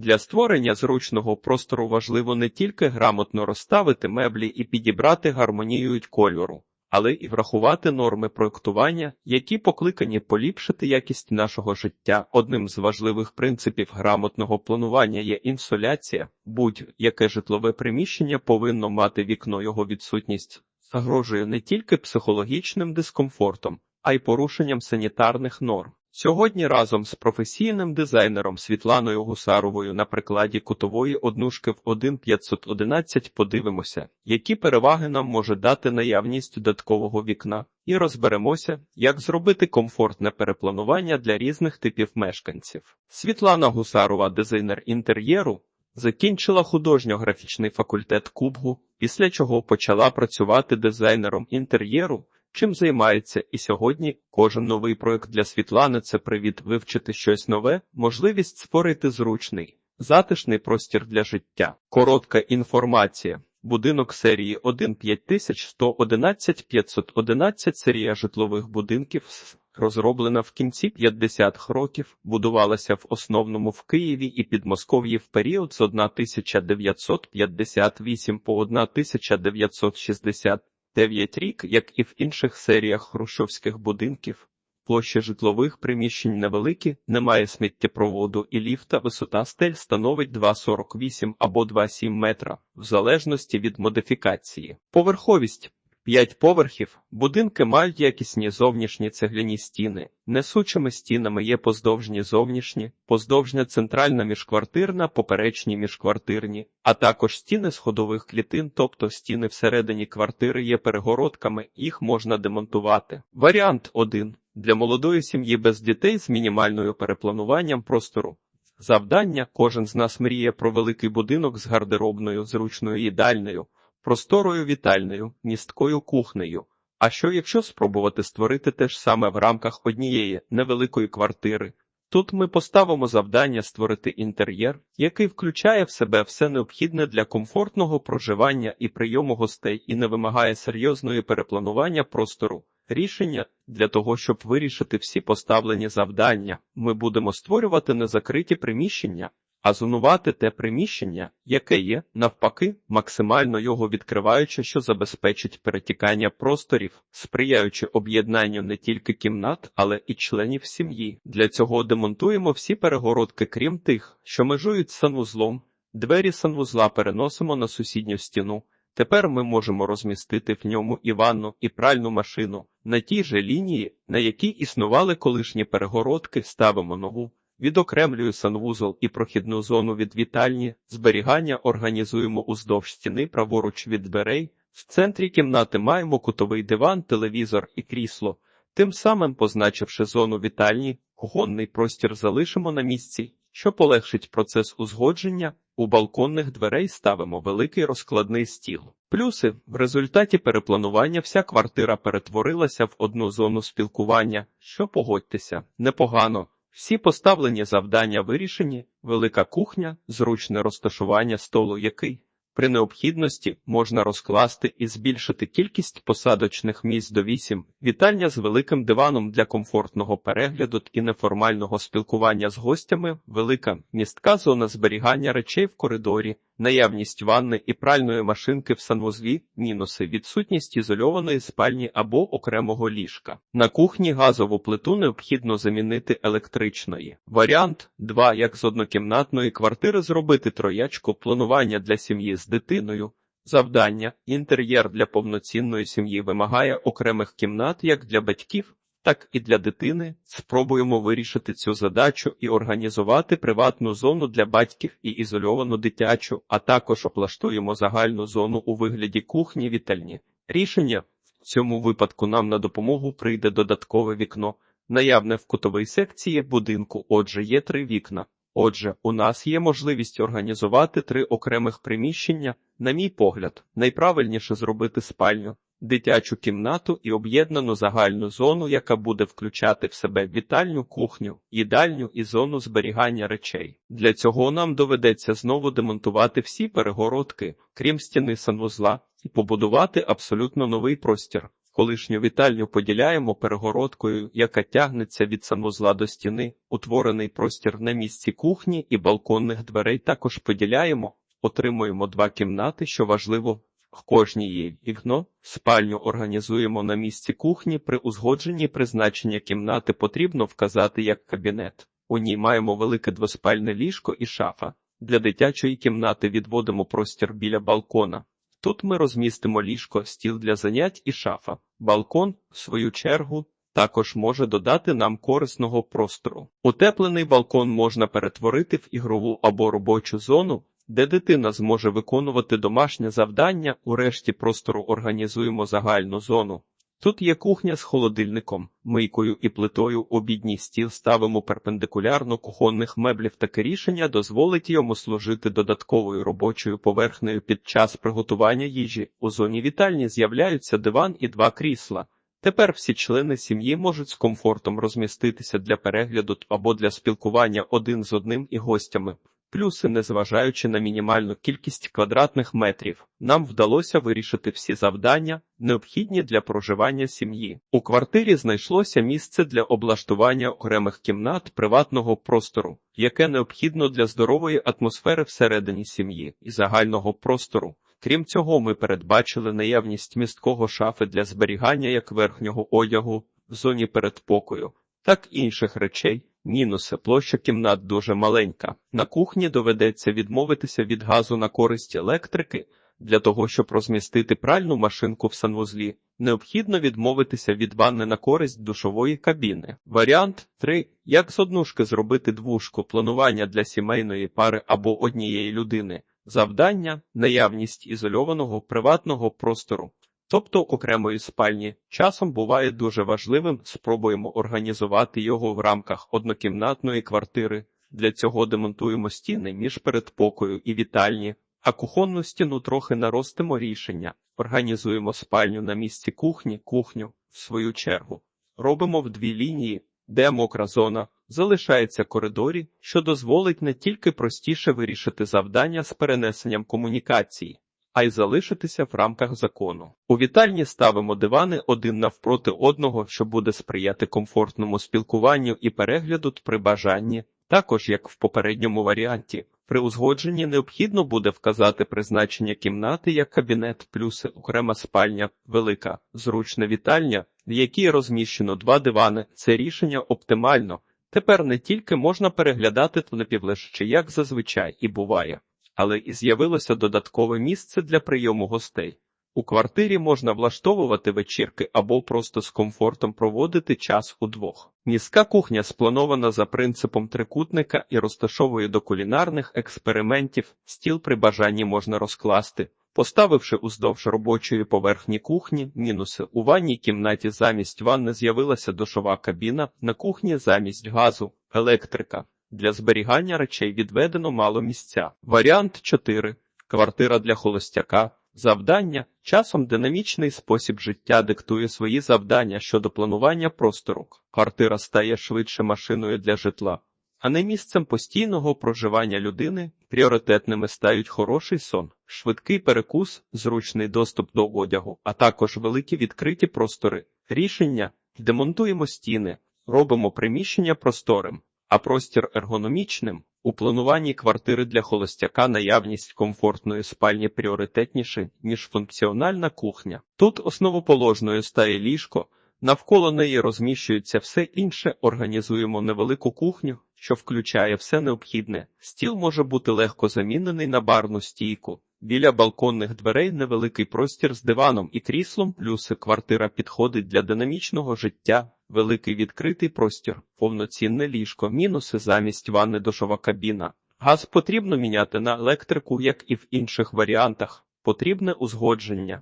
Для створення зручного простору важливо не тільки грамотно розставити меблі і підібрати гармонію кольору, але і врахувати норми проектування, які покликані поліпшити якість нашого життя. Одним з важливих принципів грамотного планування є інсоляція. Будь-яке житлове приміщення повинно мати вікно його відсутність, загрожує не тільки психологічним дискомфортом, а й порушенням санітарних норм. Сьогодні разом з професійним дизайнером Світланою Гусаровою на прикладі кутової однушки в 1.511 подивимося, які переваги нам може дати наявність додаткового вікна, і розберемося, як зробити комфортне перепланування для різних типів мешканців. Світлана Гусарова, дизайнер інтер'єру, закінчила художньо-графічний факультет Кубгу, після чого почала працювати дизайнером інтер'єру чим займається, і сьогодні кожен новий проект для Світлани це привід вивчити щось нове, можливість створити зручний, затишний простір для життя. Коротка інформація. Будинок серії 1 5111 511 серія житлових будинків розроблена в кінці 50-х років, будувалася в основному в Києві і Підмосков'ї в період з 1958 по 1960 Дев'ять рік, як і в інших серіях хрущовських будинків, площі житлових приміщень невеликі, немає сміттєпроводу і ліфта, висота стель становить 2,48 або 2,7 метра, в залежності від модифікації. Поверховість П'ять поверхів, будинки мають якісні зовнішні цегляні стіни. Несучими стінами є поздовжні зовнішні, поздовжня центральна міжквартирна, поперечні міжквартирні, а також стіни сходових клітин, тобто стіни всередині квартири є перегородками, їх можна демонтувати. Варіант 1. Для молодої сім'ї без дітей з мінімальною переплануванням простору. Завдання кожен з нас мріє про великий будинок з гардеробною, зручною їдальнею просторою вітальною, місткою кухнею. А що якщо спробувати створити те ж саме в рамках однієї невеликої квартири? Тут ми поставимо завдання створити інтер'єр, який включає в себе все необхідне для комфортного проживання і прийому гостей і не вимагає серйозної перепланування простору. Рішення для того, щоб вирішити всі поставлені завдання, ми будемо створювати незакриті приміщення, а зонувати те приміщення, яке є, навпаки, максимально його відкриваючи, що забезпечить перетікання просторів, сприяючи об'єднанню не тільки кімнат, але і членів сім'ї. Для цього демонтуємо всі перегородки, крім тих, що межують з санвузлом. Двері санвузла переносимо на сусідню стіну. Тепер ми можемо розмістити в ньому і ванну, і пральну машину. На тій же лінії, на якій існували колишні перегородки, ставимо нову. Відокремлюю санвузол і прохідну зону від вітальні, зберігання організуємо уздовж стіни праворуч від дверей. В центрі кімнати маємо кутовий диван, телевізор і крісло. Тим самим, позначивши зону вітальні, кухонний простір залишимо на місці, що полегшить процес узгодження. У балконних дверей ставимо великий розкладний стіл. Плюси в результаті перепланування вся квартира перетворилася в одну зону спілкування, що погодьтеся, непогано. Всі поставлені завдання вирішені, велика кухня, зручне розташування столу, який при необхідності можна розкласти і збільшити кількість посадочних місць до 8, вітальня з великим диваном для комфортного перегляду і неформального спілкування з гостями, велика містка зона зберігання речей в коридорі, наявність ванни і пральної машинки в санвузлі, мінуси, відсутність ізольованої спальні або окремого ліжка. На кухні газову плиту необхідно замінити електричної. Варіант 2. Як з однокімнатної квартири зробити троячку планування для сім'ї з дитиною. Завдання інтер'єр для повноцінної сім'ї вимагає окремих кімнат як для батьків, так і для дитини. Спробуємо вирішити цю задачу і організувати приватну зону для батьків і ізольовану дитячу, а також облаштуємо загальну зону у вигляді кухні вітальні. Рішення в цьому випадку нам на допомогу прийде додаткове вікно, наявне в кутовій секції будинку. Отже, є три вікна. Отже, у нас є можливість організувати три окремих приміщення. На мій погляд, найправильніше зробити спальню, дитячу кімнату і об'єднану загальну зону, яка буде включати в себе вітальню, кухню, їдальню і зону зберігання речей. Для цього нам доведеться знову демонтувати всі перегородки, крім стіни санвузла, і побудувати абсолютно новий простір. Колишню вітальню поділяємо перегородкою, яка тягнеться від санвузла до стіни. Утворений простір на місці кухні і балконних дверей також поділяємо. Отримуємо два кімнати, що важливо. В кожній є вікно, спальню організуємо на місці кухні. При узгодженні призначення кімнати потрібно вказати як кабінет. У ній маємо велике двоспальне ліжко і шафа. Для дитячої кімнати відводимо простір біля балкона. Тут ми розмістимо ліжко, стіл для занять і шафа. Балкон, в свою чергу, також може додати нам корисного простору. Утеплений балкон можна перетворити в ігрову або робочу зону, де дитина зможе виконувати домашнє завдання. У решті простору організуємо загальну зону. Тут є кухня з холодильником, мийкою і плитою. Обідній стіл ставимо перпендикулярно кухонних меблів. Таке рішення дозволить йому служити додатковою робочою поверхнею під час приготування їжі. У зоні вітальні з'являються диван і два крісла. Тепер всі члени сім'ї можуть з комфортом розміститися для перегляду або для спілкування один з одним і гостями. Плюси, незважаючи на мінімальну кількість квадратних метрів, нам вдалося вирішити всі завдання, необхідні для проживання сім'ї. У квартирі знайшлося місце для облаштування окремих кімнат приватного простору, яке необхідно для здорової атмосфери всередині сім'ї і загального простору. Крім цього, ми передбачили наявність місткого шафи для зберігання як верхнього одягу в зоні передпокою, так і інших речей. Мінуси площа кімнат дуже маленька. На кухні доведеться відмовитися від газу на користь електрики. Для того, щоб розмістити пральну машинку в санвузлі, необхідно відмовитися від ванни на користь душової кабіни. Варіант 3. Як з однушки зробити двушку планування для сімейної пари або однієї людини. Завдання наявність ізольованого приватного простору. Тобто окремої спальні часом буває дуже важливим, спробуємо організувати його в рамках однокімнатної квартири. Для цього демонтуємо стіни між передпокою і вітальні, а кухонну стіну трохи наростимо рішення. Організуємо спальню на місці кухні, кухню, в свою чергу. Робимо в дві лінії, де мокра зона залишається коридорі, що дозволить не тільки простіше вирішити завдання з перенесенням комунікації а й залишитися в рамках закону. У вітальні ставимо дивани один навпроти одного, що буде сприяти комфортному спілкуванню і перегляду при бажанні, також як в попередньому варіанті. При узгодженні необхідно буде вказати призначення кімнати як кабінет, плюси окрема спальня, велика, зручна вітальня, в якій розміщено два дивани. Це рішення оптимально. Тепер не тільки можна переглядати напівлежачи, як зазвичай і буває але і з'явилося додаткове місце для прийому гостей. У квартирі можна влаштовувати вечірки або просто з комфортом проводити час удвох. Міська кухня спланована за принципом трикутника і розташовує до кулінарних експериментів, стіл при бажанні можна розкласти, поставивши уздовж робочої поверхні кухні, мінуси у ванній кімнаті замість ванни з'явилася душова кабіна, на кухні замість газу, електрика. Для зберігання речей відведено мало місця. Варіант 4. Квартира для холостяка. Завдання часом динамічний спосіб життя диктує свої завдання щодо планування простору. Квартира стає швидше машиною для житла, а не місцем постійного проживання людини. Пріоритетними стають хороший сон, швидкий перекус, зручний доступ до одягу, а також великі відкриті простори. Рішення демонтуємо стіни, робимо приміщення просторим а простір ергономічним. У плануванні квартири для холостяка наявність комфортної спальні пріоритетніше, ніж функціональна кухня. Тут основоположною стає ліжко, навколо неї розміщується все інше, організуємо невелику кухню, що включає все необхідне. Стіл може бути легко замінений на барну стійку. Біля балконних дверей невеликий простір з диваном і кріслом, плюси квартира підходить для динамічного життя, великий відкритий простір, повноцінне ліжко, мінуси замість ванни душова кабіна. Газ потрібно міняти на електрику, як і в інших варіантах. Потрібне узгодження.